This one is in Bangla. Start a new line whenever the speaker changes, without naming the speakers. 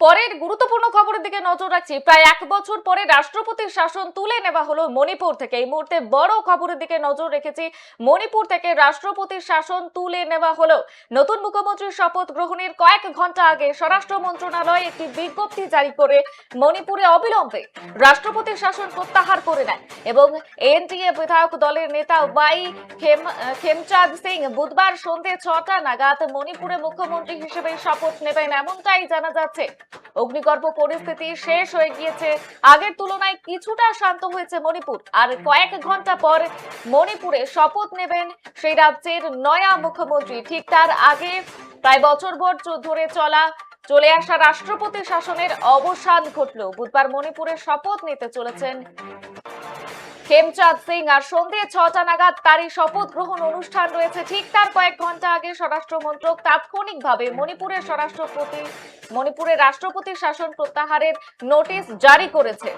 পরের গুরুত্বপূর্ণ খবরের দিকে নজর রাখছি। প্রায় এক বছর পরে রাষ্ট্রপতির শাসন তুলে নেওয়া হলো মণিপুর থেকে। এই মুহূর্তে বড় খবরের দিকে নজর রেখেছি। মণিপুর থেকে রাষ্ট্রপতির শাসন তুলে নেওয়া হলো। নতুন মুখ্যমন্ত্রীর শপথ গ্রহণের কয়েক ঘণ্টা আগে স্বরাষ্ট্র মন্ত্রণালয় একটি বিজ্ঞপ্তি জারি করে মণিপুরে অবিলম্বে রাষ্ট্রপতির শাসন প্রত্যাহার করে নেয় এবং এনডিএ বিধায়ক দলের নেতা ওয়াই খেম, খেমচাঁদ সিং বুধবার সন্ধে ছটা নাগাদ মণিপুরে মুখ্যমন্ত্রী হিসেবে শপথ নেবেন। এমনটাই জানা যাচ্ছে। অগ্নিগর্ভ পরিস্থিতি শেষ হয়ে গিয়েছে। আগের তুলনায় কিছুটা শান্ত হয়েছে মণিপুর। আর কয়েক ঘণ্টা পর মণিপুরে শপথ নেবেন সেই রাজ্যের নয়া মুখ্যমন্ত্রী। ঠিক তার আগে প্রায় বছর ভর ধরে চলা, চলে আসা রাষ্ট্রপতি শাসনের অবসান ঘটল। বুধবার মণিপুরে শপথ নিতে চলেছেন হেমচাঁদ সিং আর সন্ধে ছটা নাগাদ তারই শপথ গ্রহণ অনুষ্ঠান রয়েছে। ঠিক তার কয়েক ঘণ্টা আগে স্বরাষ্ট্র মন্ত্রক তাৎক্ষণিকভাবে মণিপুরের স্বরাষ্ট্রপতি, মণিপুরের রাষ্ট্রপতি শাসন প্রত্যাহারের নোটিশ জারি করেছে।